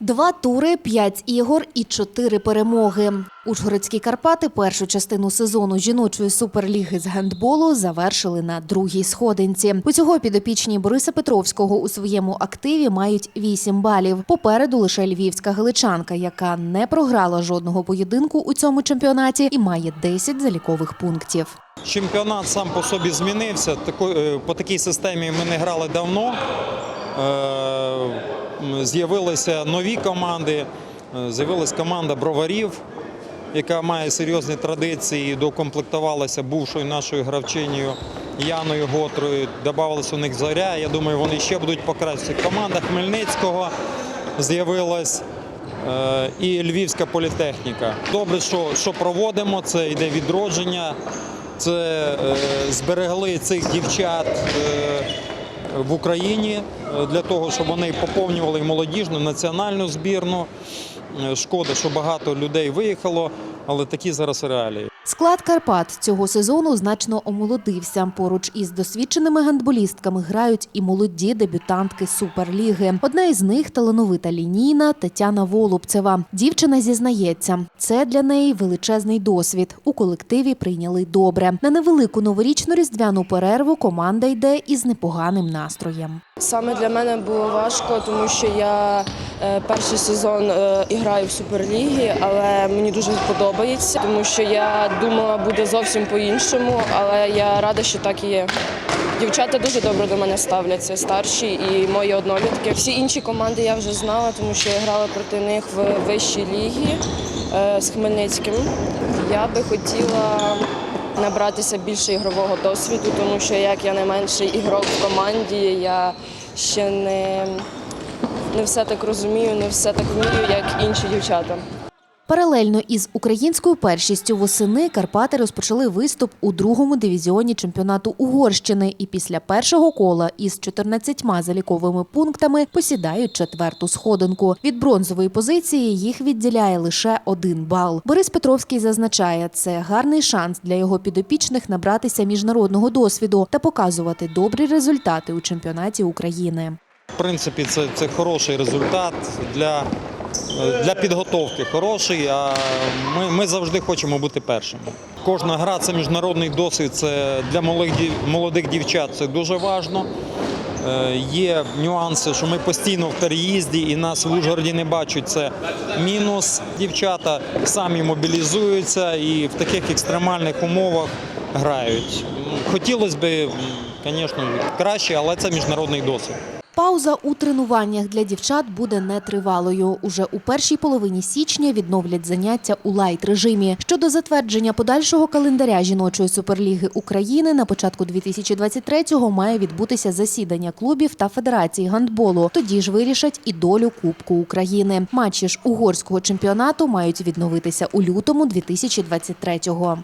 Два тури, п'ять ігор і чотири перемоги. Ужгородські Карпати першу частину сезону жіночої суперліги з гендболу завершили на другій сходинці. Усього підопічні Бориса Петровського у своєму активі мають вісім балів. Попереду лише львівська галичанка, яка не програла жодного поєдинку у цьому чемпіонаті і має 10 залікових пунктів. Чемпіонат сам по собі змінився. Е, По такій системі ми не грали давно. З'явилися нові команди. Е, З'явилась команда броварів, яка має серйозні традиції. Докомплектувалася бувшою нашою гравчинею Яною Готрою. Добавилась у них зоря. Я думаю, вони ще будуть покращити. Команда Хмельницького з'явилась. Е, і Львівська політехніка. Добре, що, що проводимо, це йде відродження, це е, зберегли цих дівчат е, в Україні е, для того, щоб вони поповнювали молодіжну національну збірну. Е, Шкода, що багато людей виїхало, але такі зараз реалії. Склад Карпат цього сезону значно омолодився. Поруч із досвідченими гандболістками грають і молоді дебютантки Суперліги. Одна із них талановита лінійна Тетяна Волубцева. Дівчина зізнається, це для неї величезний досвід. У колективі прийняли добре. На невелику новорічну різдвяну перерву команда йде із непоганим настроєм. Саме для мене було важко, тому що я перший сезон е, і граю в суперлігі, але мені дуже подобається, тому що я думала, буде зовсім по-іншому, але я рада, що так і є. Дівчата дуже добре до мене ставляться, старші і мої однолітки. Всі інші команди я вже знала, тому що я грала проти них в вищій лігі е, з Хмельницьким. Я би хотіла набратися більше ігрового досвіду, тому що як я найменший ігрок в команді, я ще не, не все так розумію, не все так вмію, як інші дівчата. Паралельно із українською першістю восени Карпати розпочали виступ у другому дивізіоні чемпіонату Угорщини і після першого кола із 14 заліковими пунктами посідають четверту сходинку. Від бронзової позиції їх відділяє лише один бал. Борис Петровський зазначає, це гарний шанс для його підопічних набратися міжнародного досвіду та показувати добрі результати у чемпіонаті України. Принципі, це, це хороший результат для, для підготовки. Хороший, а ми, ми завжди хочемо бути першими. Кожна гра це міжнародний досвід. Це для молодих, молодих дівчат це дуже важливо. Е, Є нюанси, що ми постійно в переїзді і нас в Ужгороді не бачать. Це мінус. Дівчата самі мобілізуються і в таких екстремальних умовах грають. Хотілося б, звісно, краще, але це міжнародний досвід. Пауза у тренуваннях для дівчат буде нетривалою. Уже у першій половині січня відновлять заняття у лайт-режимі. Щодо затвердження подальшого календаря жіночої суперліги України на початку 2023-го має відбутися засідання клубів та федерації гандболу. Тоді ж вирішать і долю Кубку України. Матчі ж угорського чемпіонату мають відновитися у лютому 2023-го.